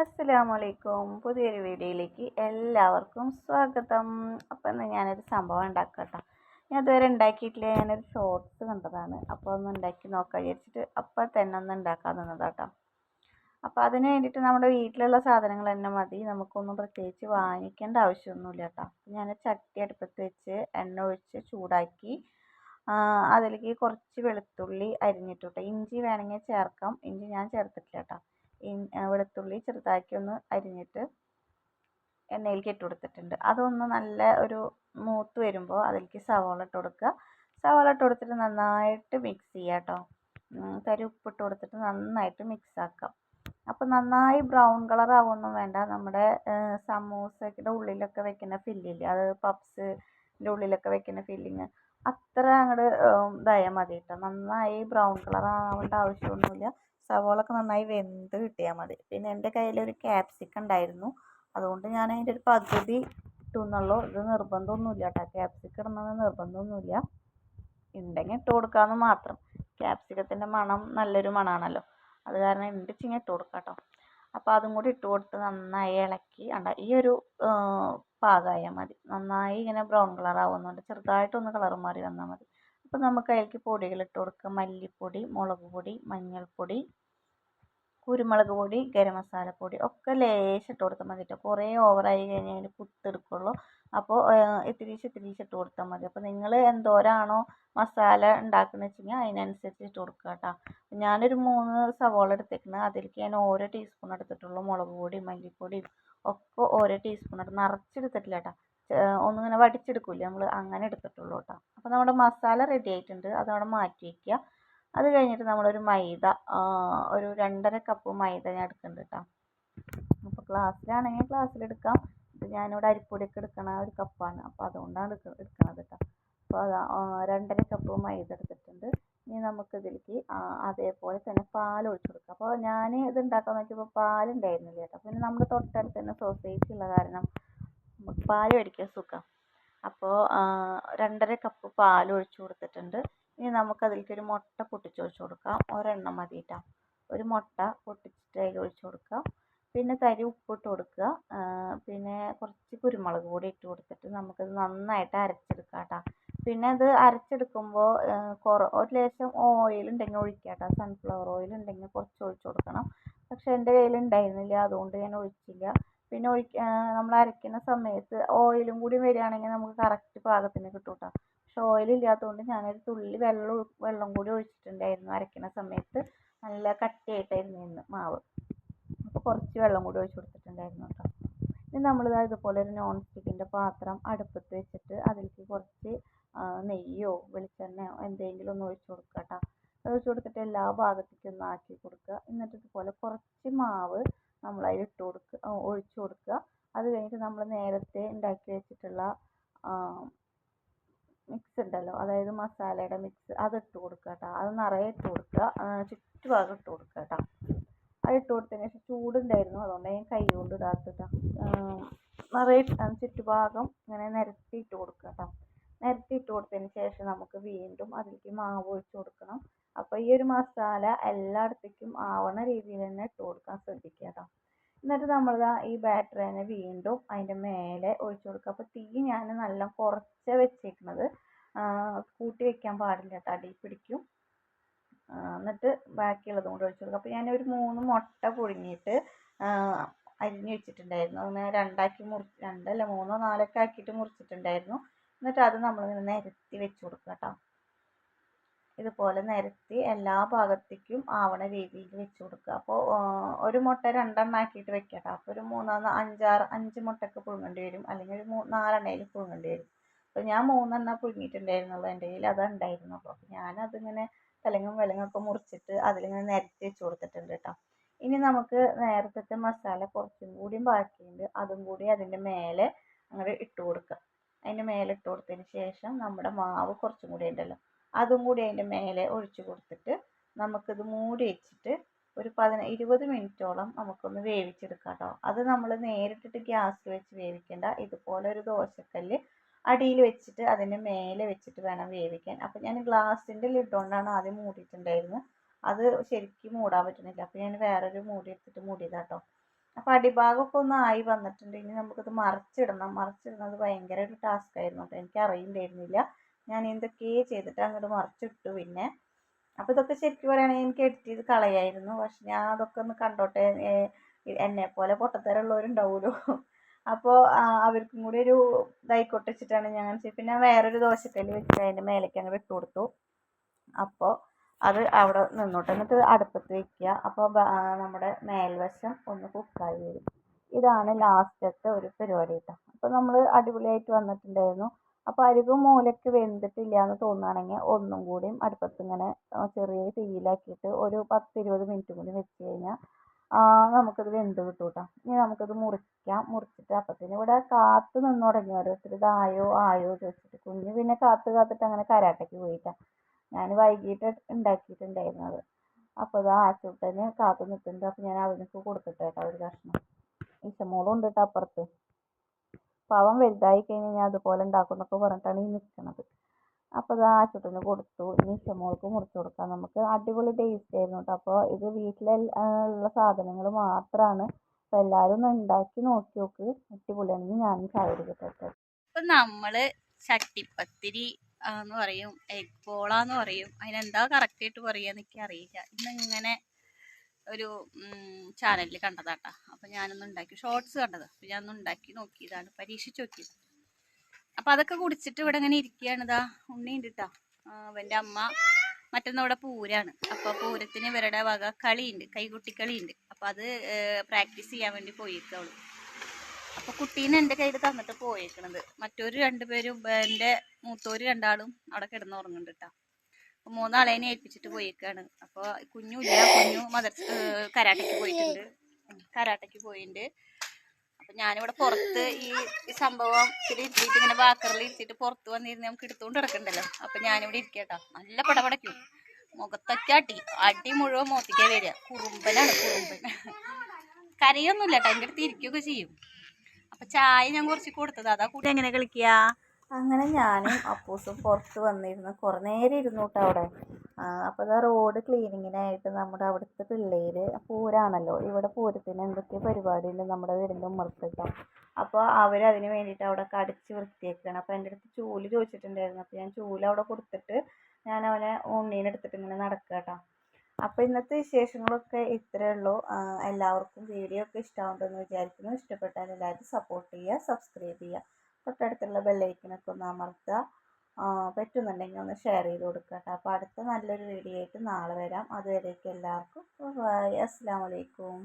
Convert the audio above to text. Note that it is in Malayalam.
അസ്സലാമു അലൈക്കും പുതിയൊരു വീഡിയോയിലേക്ക് എല്ലാവർക്കും സ്വാഗതം. അപ്പം ഇന്ന് ഞാനൊരു സംഭവം ഉണ്ടാക്കട്ടോ. ഞാൻ ഇതുവരെ ഉണ്ടാക്കിയിട്ടില്ല. ഞാനൊരു ഷോർട്സ് കണ്ടതാണ്. അപ്പോൾ ഒന്ന് ഉണ്ടാക്കി നോക്കാൻ വിചാരിച്ചിട്ട് അപ്പം തന്നെ ഒന്ന് ഉണ്ടാക്കാൻ നിന്നതാട്ടോ. അപ്പോൾ അതിന് വേണ്ടിയിട്ട് നമ്മുടെ വീട്ടിലുള്ള സാധനങ്ങൾ തന്നെ മതി. നമുക്കൊന്നും പ്രത്യേകിച്ച് വാങ്ങിക്കേണ്ട ആവശ്യമൊന്നുമില്ല കേട്ടോ ഞാൻ ചട്ടി അടുപ്പത്ത് വെച്ച് എണ്ണ ഒഴിച്ച് ചൂടാക്കി അതിലേക്ക് കുറച്ച് വെളുത്തുള്ളി അരിഞ്ഞിട്ടു കേട്ടോ ഇഞ്ചി വേണമെങ്കിൽ ചേർക്കാം. ഇഞ്ചി ഞാൻ ചേർത്തിട്ടില്ല കേട്ടോ വെളുത്തുള്ളി ചെറുതാക്കി ഒന്ന് അരിഞ്ഞിട്ട് എണ്ണയിലേക്ക് ഇട്ട് കൊടുത്തിട്ടുണ്ട്. അതൊന്ന് നല്ല ഒരു മൂത്ത് വരുമ്പോൾ അതിലേക്ക് സവാള ഇട്ട് കൊടുക്കുക. സവാള ഇട്ട് കൊടുത്തിട്ട് നന്നായിട്ട് മിക്സ് ചെയ്യുക കേട്ടോ. തരി ഉപ്പിട്ട് കൊടുത്തിട്ട് നന്നായിട്ട് മിക്സ് ആക്കാം. അപ്പോൾ നന്നായി ബ്രൗൺ കളർ ആവുമൊന്നും വേണ്ട. നമ്മുടെ സമൂസയുടെ ഉള്ളിലൊക്കെ വെക്കുന്ന ഫില്ലില്ലേ അത് പപ്സിന്റെ ഉള്ളിലൊക്കെ വെക്കുന്ന ഫില്ലിങ് അത്ര അങ്ങോട്ട് ഇതായാൽ മതി കേട്ടോ. നന്നായി ബ്രൗൺ കളർ ആവേണ്ട ആവശ്യമൊന്നുമില്ല. സവോള ഒക്കെ നന്നായി വെന്ത് കിട്ടിയാൽ മതി. പിന്നെ എന്റെ കയ്യിലൊരു ക്യാപ്സിക്കം ഉണ്ടായിരുന്നു. അതുകൊണ്ട് ഞാൻ അതിന്റെ ഒരു പകുതി ഇട്ടുന്നുള്ളൂ. ഇത് നിർബന്ധമൊന്നുമില്ല കേട്ടോ ക്യാപ്സിക്കം ഇടണമെന്ന് നിർബന്ധമൊന്നുമില്ല. ഉണ്ടെങ്കിൽ ഇട്ട് കൊടുക്കാമെന്ന് മാത്രം. ക്യാപ്സിക്കത്തിന്റെ മണം നല്ലൊരു മണമാണല്ലോ അത് കാരണം ഉണ്ട് വെച്ചെങ്കിൽ ഇട്ട് കൊടുക്കാം കേട്ടോ അപ്പോൾ അതും കൂടി ഇട്ട് കൊടുത്ത് നന്നായി ഇളക്കി അണ്ട ഈ ഒരു പാകമായാൽ മതി. നന്നായി ഇങ്ങനെ ബ്രൗൺ കളർ ആവുന്നുണ്ട്. ചെറുതായിട്ടൊന്ന് കളർ മാറി വന്നാൽ മതി. അപ്പോൾ നമുക്ക് അതിലേക്ക് പൊടികൾ ഇട്ട് കൊടുക്കാം. മല്ലിപ്പൊടി മുളക് പൊടി മഞ്ഞൾപ്പൊടി കുരുമുളക് പൊടി ഗരം മസാലപ്പൊടി ഒക്കെ ലേശം ഇട്ട് കൊടുത്താൽ മതി കേട്ടോ കുറേ ഓവറായി കഴിഞ്ഞാൽ അതിന് കുത്തെടുക്കുള്ളൂ അപ്പോൾ ഇത്തിരീശ് ഇത്തിരീശ് ഇട്ട് കൊടുത്താൽ മതി. അപ്പോൾ നിങ്ങൾ എന്തോരാണോ മസാല ഉണ്ടാക്കുന്നത് വെച്ചെങ്കിൽ അതിനനുസരിച്ച് ഇട്ട് കൊടുക്കുക കേട്ടോ ഞാനൊരു മൂന്ന് സവോള എടുത്തേക്കുന്നത് അതിലേക്ക് ഞാൻ ഓരോ ടീസ്പൂൺ എടുത്തിട്ടുള്ളൂ. മുളക് പൊടി മല്ലിപ്പൊടി ഒക്കെ ഓരോ ടീസ്പൂൺ എടുത്ത് നിറച്ചെടുത്തിട്ടില്ല കേട്ടോ ഒന്നിങ്ങനെ വടിച്ചെടുക്കില്ല? നമ്മൾ അങ്ങനെ എടുത്തിട്ടുള്ളൂ കേട്ടോ അപ്പോൾ നമ്മുടെ മസാല റെഡി ആയിട്ടുണ്ട്. അതവിടെ മാറ്റി വയ്ക്കുക അത് കഴിഞ്ഞിട്ട് നമ്മളൊരു മൈദ ഒരു രണ്ടര കപ്പ് മൈദ ഞാൻ എടുക്കുന്നുണ്ട് കേട്ടോ അപ്പോൾ ഗ്ലാസ്സിലാണെങ്കിൽ ഗ്ലാസ്സിലെടുക്കാം ഇത് ഞാനിവിടെ അരിപ്പൊടിയൊക്കെ എടുക്കണ ഒരു കപ്പാണ് അപ്പോൾ അതുകൊണ്ടാണ് എടുക്കണത് കേട്ടോ അപ്പോൾ അതാ രണ്ടര കപ്പ് മൈദ എടുത്തിട്ടുണ്ട്. ഇനി നമുക്കിതിലേക്ക് അതേപോലെ തന്നെ പാൽ ഒഴിച്ചു കൊടുക്കാം. അപ്പോൾ ഞാൻ ഇത് ഉണ്ടാക്കാൻ നോക്കിയപ്പോൾ പാലുണ്ടായിരുന്നില്ല കേട്ടോ പിന്നെ നമ്മുടെ തൊട്ടടുത്ത് തന്നെ സൊസൈറ്റി ഉള്ള കാരണം നമുക്ക് പാൽ സുഖം. അപ്പോൾ രണ്ടര കപ്പ് പാൽ ഒഴിച്ചു കൊടുത്തിട്ടുണ്ട്. ഇനി നമുക്ക് അതിലേക്ക് ഒരു മുട്ട പൊട്ടിച്ച് ഒഴിച്ചു കൊടുക്കാം. ഒരെണ്ണം മതി കേട്ടോ ഒരു മുട്ട പൊട്ടിച്ചിട്ട് അതിൽ ഒഴിച്ചു കൊടുക്കാം. പിന്നെ തരി ഉപ്പിട്ട് കൊടുക്കുക. പിന്നെ കുറച്ച് കുരുമുളക് പൊടി ഇട്ട് കൊടുത്തിട്ട് നമുക്കത് നന്നായിട്ട് അരച്ചെടുക്കാം കേട്ടോ പിന്നെ അത് അരച്ചെടുക്കുമ്പോൾ കുറ ഒരു ലേശം ഓയിൽ ഉണ്ടെങ്കിൽ ഒഴിക്കുക കേട്ടോ സൺഫ്ലവർ ഓയിൽ ഉണ്ടെങ്കിൽ കുറച്ച് ഒഴിച്ചു കൊടുക്കണം. പക്ഷേ എന്റെ കയ്യിൽ ഉണ്ടായിരുന്നില്ല. അതുകൊണ്ട് ഞാൻ ഒഴിച്ചില്ല. പിന്നെ ഒഴിക്ക നമ്മൾ അരയ്ക്കുന്ന സമയത്ത് ഓയിലും കൂടി വരികയാണെങ്കിൽ നമുക്ക് കറക്റ്റ് പാകത്തിന് കിട്ടും കേട്ടോ പക്ഷെ ഓയിൽ ഇല്ലാത്തതുകൊണ്ട് ഞാനൊരു തുള്ളി വെള്ളം വെള്ളം കൂടി ഒഴിച്ചിട്ടുണ്ടായിരുന്നു അരയ്ക്കുന്ന സമയത്ത്. നല്ല കട്ടിയായിട്ടായിരുന്നു ഇന്ന് മാവ്. അപ്പോൾ കുറച്ച് വെള്ളം കൂടി ഒഴിച്ച് കൊടുത്തിട്ടുണ്ടായിരുന്നു കേട്ടോ. ഇനി നമ്മൾ ഇതുപോലെ ഒരു നോൺ സ്റ്റിക്കിന്റെ പാത്രം അടുപ്പത്ത് വെച്ചിട്ട് അതിലേക്ക് കുറച്ച് നെയ്യോ വെളിച്ചെണ്ണയോ എന്തെങ്കിലും ഒന്ന് ഒഴിച്ച് കൊടുക്കുക കേട്ടോ. ഒഴിച്ച് കൊടുത്തിട്ട് എല്ലാ ഭാഗത്തേക്കും ഒന്ന് ആക്കി കൊടുക്കുക. എന്നിട്ട് ഇതുപോലെ കുറച്ച് മാവ് നമ്മൾ അതിൽ ഇട്ട് കൊടുക്കുക ഒഴിച്ച് കൊടുക്കുക അത് കഴിഞ്ഞിട്ട് നമ്മൾ നേരത്തെ ഉണ്ടാക്കി വെച്ചിട്ടുള്ള മിക്സ് ഉണ്ടല്ലോ. അതായത് മസാലയുടെ മിക്സ് അത് ഇട്ട് കൊടുക്കുക കേട്ടോ അത് നിറയെ ഇട്ട് കൊടുക്കുക ചുറ്റുഭാഗം ഇട്ട് കൊടുക്കുക കേട്ടോ അത് ഇട്ട് കൊടുത്തതിന് ശേഷം ചൂടുണ്ടായിരുന്നു. അതുകൊണ്ട് ഞാൻ കൈ കൊണ്ട് ഇടാത്തത് നിറയെ ചുറ്റുഭാഗം ഇങ്ങനെ നിരത്തി ഇട്ട് കൊടുക്കുക കേട്ടോ നിരത്തി ഇട്ട് കൊടുത്തതിന് ശേഷം നമുക്ക് വീണ്ടും അതിലേക്ക് മാവ് ഒഴിച്ച് കൊടുക്കണം. അപ്പോൾ ഈ ഒരു മസാല എല്ലായിടത്തേക്കും ആവണ രീതിയിൽ തന്നെ ഇട്ട് കൊടുക്കാൻ ശ്രദ്ധിക്കുക കേട്ടോ എന്നിട്ട് നമ്മൾ ഈ ബാറ്റർ തന്നെ വീണ്ടും അതിന്റെ മേലെ ഒഴിച്ച് കൊടുക്കുക. അപ്പോൾ തീ ഞാൻ നല്ല കുറച്ച് വെച്ചേക്കുന്നത് കൂട്ടി വെക്കാൻ പാടില്ല കേട്ടോ അടി പിടിക്കും. എന്നിട്ട് ബാക്കിയുള്ളതും കൂടി ഒഴിച്ച് കൊടുക്കുക. അപ്പോൾ ഒരു മൂന്ന് മുട്ട പുഴുങ്ങിയിട്ട് അരിഞ്ഞ് വെച്ചിട്ടുണ്ടായിരുന്നു. അങ്ങനെ രണ്ടാക്കി മുറി രണ്ടല്ല മൂന്നോ നാലൊക്കെ ആക്കിയിട്ട് മുറിച്ചിട്ടുണ്ടായിരുന്നു. എന്നിട്ട് അത് നമ്മളിങ്ങനെ നിരത്തി വെച്ച് കൊടുക്കുക കേട്ടോ ഇതുപോലെ നിരത്തി എല്ലാ ഭാഗത്തേക്കും ആവണ രീതിയിൽ വെച്ച് കൊടുക്കുക. അപ്പോൾ ഒരു മുട്ട രണ്ടെണ്ണം ആക്കിയിട്ട് വെക്കുക കേട്ടോ അപ്പോൾ ഒരു മൂന്നെണ്ണം അഞ്ചാറ് അഞ്ച് മുട്ടയ്ക്ക് പുഴുങ്ങേണ്ടി വരും. അല്ലെങ്കിൽ ഒരു മൂ നാലെണ്ണയിൽ പുഴുങ്ങേണ്ടി വരും. അപ്പോൾ ഞാൻ മൂന്നെണ്ണം പുഴുങ്ങിയിട്ടുണ്ടായിരുന്നുള്ളൂ എന്റെ കയ്യിൽ. അത് ഉണ്ടായിരുന്നുള്ളൂ. അപ്പോൾ ഞാനതിങ്ങനെ തലങ്ങും വിലങ്ങൊക്കെ മുറിച്ചിട്ട് അതിലിങ്ങനെ നിരത്തി വെച്ച് കൊടുത്തിട്ടുണ്ട് കേട്ടോ. ഇനി നമുക്ക് നേരത്തെ മസാല കുറച്ചും കൂടിയും ബാക്കിയുണ്ട്. അതും കൂടി അതിന്റെ മേലെ അങ്ങനെ ഇട്ട് കൊടുക്കുക. അതിന്റെ മേലെ ഇട്ട് കൊടുത്തതിന് ശേഷം നമ്മുടെ മാവ് കുറച്ചും കൂടി ഉണ്ടല്ലോ. അതും കൂടി അതിന്റെ മേലെ ഒഴിച്ചു കൊടുത്തിട്ട് നമുക്കിത് മൂടി വെച്ചിട്ട് ഒരു പതിന ഇരുപത് മിനിറ്റോളം നമുക്കൊന്ന് വേവിച്ചെടുക്കാം കേട്ടോ. അത് നമ്മൾ നേരിട്ടിട്ട് ഗ്യാസ് വെച്ച് വേവിക്കേണ്ട ഇതുപോലെ ഒരു ദോശക്കല്ല് അടിയിൽ വെച്ചിട്ട് അതിന്റെ മേലെ വെച്ചിട്ട് വേണം വേവിക്കാൻ. അപ്പോൾ ഞാൻ ഗ്ലാസിന്റെ ലിഡ് കൊണ്ടാണ് ആദ്യം മൂടിയിട്ടുണ്ടായിരുന്നത്. അത് ശരിക്കും മൂടാൻ പറ്റുന്നില്ല. അപ്പോൾ ഞാൻ വേറൊരു മൂടി എടുത്തിട്ട് മൂടിയതാ കേട്ടോ. അപ്പോൾ അടിഭാഗമൊക്കെ ഒന്ന് ആയി വന്നിട്ടുണ്ട്. ഇനി നമുക്കിത് മറിച്ചിടണം. മറിച്ചിടുന്നത് ഭയങ്കര ഒരു ടാസ്ക് ആയിരുന്നു കേട്ടോ. എനിക്ക് അറിയണ്ടായിരുന്നില്ല ഞാൻ എന്തൊക്കെയോ ചെയ്തിട്ട് അങ്ങോട്ട് മറിച്ചിട്ടു പിന്നെ. അപ്പോൾ ഇതൊക്കെ ശരിക്കും പറയുകയാണെങ്കിൽ എനിക്ക് എഡിറ്റ് ചെയ്ത് കളയായിരുന്നു. പക്ഷെ ഞാൻ അതൊക്കെ ഒന്ന് കണ്ടോട്ടെ എന്നെ പോലെ പൊട്ടത്തരമുള്ളവരുണ്ടാവുമല്ലോ അപ്പോൾ അവർക്കും കൂടി ഒരു ഇതായിക്കോട്ടെ വെച്ചിട്ടാണ് ഞാൻ പിന്നെ വേറൊരു ദോശക്കല്ല് വെച്ചിട്ട് അതിന്റെ മേലേക്ക് അങ്ങ് ഇട്ട് കൊടുത്തു. അപ്പോൾ അത് അവിടെ നിന്നോട്ടെ. എന്നിട്ട് അടുപ്പത്ത് വെക്കുക അപ്പോൾ നമ്മുടെ മേൽവശം ഒന്ന് കുക്കായി വരും. ഇതാണ് ലാസ്റ്റത്തെ ഒരു പരിപാടി കേട്ടോ അപ്പോൾ നമ്മൾ അടിപൊളിയായിട്ട് വന്നിട്ടുണ്ടായിരുന്നു. അപ്പോൾ അരിവ് മൂലയ്ക്ക് വെന്തിട്ടില്ല എന്ന് തോന്നുകയാണെങ്കിൽ ഒന്നും കൂടിയും അടുപ്പത്ത് ഇങ്ങനെ ചെറിയ തീയിലാക്കിയിട്ട് ഒരു പത്തിരുപത് മിനിറ്റ് കൂടി വെച്ച് കഴിഞ്ഞാൽ നമുക്കത് വെന്ത് കിട്ടും കേട്ടോ ഇനി നമുക്കത് മുറിക്കാം. മുറിച്ചിട്ട് അപ്പത്തിന് ഇവിടെ കാത്ത് നിന്ന് തുടങ്ങി ഓരോരുത്തർ ഇതായോ ആയോ ചോദിച്ചിട്ട്. കുഞ്ഞ് പിന്നെ കാത്ത് കാത്തിട്ട് അങ്ങനെ കരാട്ടയ്ക്ക് പോയിട്ടാണ് ഞാൻ വൈകിട്ട് ഉണ്ടാക്കിയിട്ടുണ്ടായിരുന്നത് അപ്പോൾ ഇത് ആശുട്ടന് കാത്ത് നിൽക്കുന്നുണ്ട് അപ്പോൾ ഞാൻ അവനക്ക് കൊടുക്കട്ടെ കേട്ടോ ഒരു കഷ്ണം. ഇശമോളും ഉണ്ട് കേട്ടോ അപ്പുറത്ത്. പാവം വലുതായി കഴിഞ്ഞാൽ ഞാൻ അതുപോലെ ഉണ്ടാക്കും എന്നൊക്കെ പറഞ്ഞിട്ടാണ് ഈ നിൽക്കുന്നത് അപ്പോൾ ഇത് ആശുട്ടന് കൊടുത്തു. ഇനി ഇഷ്ടമോൾക്ക് മുറിച്ച് കൊടുക്കാം. നമുക്ക് അടിപൊളി ടേസ്റ്റ് ആയിരുന്നു കേട്ടോ അപ്പോൾ ഇത് വീട്ടിലെ ഉള്ള സാധനങ്ങൾ മാത്രമാണ് അപ്പോൾ എല്ലാവരും ഒന്ന് ഉണ്ടാക്കി നോക്കി നോക്ക്. അടിപൊളിയാണെങ്കിൽ ഞാൻ ചായ കുടിക്കട്ടെ ഇപ്പം നമ്മൾ ചട്ടിപ്പത്തിരി എന്ന് പറയും എഗ് ബോളാന്ന് പറയും. അതിനെന്താ കറക്റ്റായിട്ട് പറയുക എന്നൊക്കെ അറിയില്ല. ഇന്ന് ഇങ്ങനെ ഒരു ചാനലിൽ കണ്ടതാട്ടാ. അപ്പം ഞാനൊന്ന് ഉണ്ടാക്കി ഷോർട്സ് കണ്ടത്. അപ്പം ഞാനൊന്ന് ഉണ്ടാക്കി നോക്കിയതാണ് പരീക്ഷിച്ച് നോക്കിയത് അപ്പം അതൊക്കെ കുടിച്ചിട്ട് ഇവിടെ ഇങ്ങനെ ഇരിക്കുകയാണ്. ഇതാ ഉണ്ണിയുണ്ട് കേട്ടോ അവന്റെ അമ്മ മറ്റന്നാ ഇവിടെ പൂരാണ്. അപ്പോൾ പൂരത്തിന് ഇവരുടെ വക കളിയുണ്ട് കൈകുട്ടിക്കളിയുണ്ട്. അപ്പോൾ അത് പ്രാക്ടീസ് ചെയ്യാൻ വേണ്ടി പോയിരിക്കവൾ അപ്പൊ കുട്ടീനെ എന്റെ കയ്യിൽ തന്നിട്ട് പോയേക്കണത്. മറ്റൊരു രണ്ടുപേരും എന്റെ മൂത്തോര് രണ്ടാളും അവിടെ കിടന്നുറങ്ങുന്നുണ്ട് കേട്ടോ മൂന്നാളേനെ ഏൽപ്പിച്ചിട്ട് പോയേക്കാണ്. അപ്പൊ കുഞ്ഞുമില്ല കുഞ്ഞു മദർ കരാട്ടയ്ക്ക് പോയിട്ടുണ്ട്. കരാട്ടയ്ക്ക് പോയിട്ടുണ്ട് അപ്പൊ ഞാനിവിടെ പുറത്ത് ഈ സംഭവം ഇരുത്തിയിട്ട് ഇങ്ങനെ വാക്കറിൽ ഇരുത്തിയിട്ട് പുറത്ത് വന്നിരുന്ന് നമുക്ക് എടുത്തുകൊണ്ട് കിടക്കണ്ടല്ലോ അപ്പൊ ഞാനിവിടെ ഇരിക്കട്ടോ. നല്ല പടപടയ്ക്കും മുഖത്തൊക്കെ അടി അടി മുഴുവൻ മോത്തിക്കാൻ വരിക. കുറുമ്പനാണ് കുറുമ്പൻ. കരയൊന്നുമില്ല കേട്ടോ. എന്റെ അടുത്ത് ഇരിക്കുകയൊക്കെ ചെയ്യും. അപ്പൊ ചായ ഞാൻ കുറച്ച് കൊടുത്തത്. അതാ കൂടി എങ്ങനെ കളിക്കുക അങ്ങനെ ഞാനും അപ്പൂസും പുറത്ത് വന്നിരുന്നു. കുറേ നേരം ഇരുന്നു കേട്ടോ അവിടെ അപ്പോൾ ഇതാ റോഡ് ക്ലീനിങ്ങിനായിട്ട് നമ്മുടെ അവിടുത്തെ പിള്ളേർ പൂരാണല്ലോ. ഇവിടെ പൂരത്തിന് എന്തൊക്കെ പരിപാടി ഉണ്ട് നമ്മുടെ വീടിന്റെ ഉമ്മർത്തിട്ടോ അപ്പോൾ അവർ അതിന് വേണ്ടിയിട്ട് അവിടെ കടിച്ച് വൃത്തിയാക്കുകയാണ്. അപ്പോൾ എന്റെ അടുത്ത് ചൂൽ ചോദിച്ചിട്ടുണ്ടായിരുന്നു. അപ്പോൾ ഞാൻ ചൂൽ അവിടെ കൊടുത്തിട്ട് ഞാൻ അവനെ ഉണ്ണീനെടുത്തിട്ട് ഇങ്ങനെ നടക്കുക കേട്ടോ. അപ്പോൾ ഇന്നത്തെ വിശേഷങ്ങളൊക്കെ ഇത്രയേ ഉള്ളൂ. എല്ലാവർക്കും വീഡിയോ ഒക്കെ ഇഷ്ടമാകുന്നുണ്ടെന്ന് വിചാരിക്കുന്നു. ഇഷ്ടപ്പെട്ടാൽ എല്ലാവരും സപ്പോർട്ട് ചെയ്യുക സബ്സ്ക്രൈബ് ചെയ്യുക. തൊട്ടടുത്തുള്ള ബെല്ലൈക്കനൊക്കെ ഒന്ന് അമർത്തുക. പറ്റുന്നുണ്ടെങ്കിൽ ഒന്ന് ഷെയർ ചെയ്ത് കൊടുക്കുക കേട്ടോ. അപ്പോൾ അടുത്ത നല്ലൊരു വീഡിയോ ആയിട്ട് നാളെ വരാം. അതുവരേക്കും എല്ലാവർക്കും. ബൈ അസ്സാം വലൈക്കും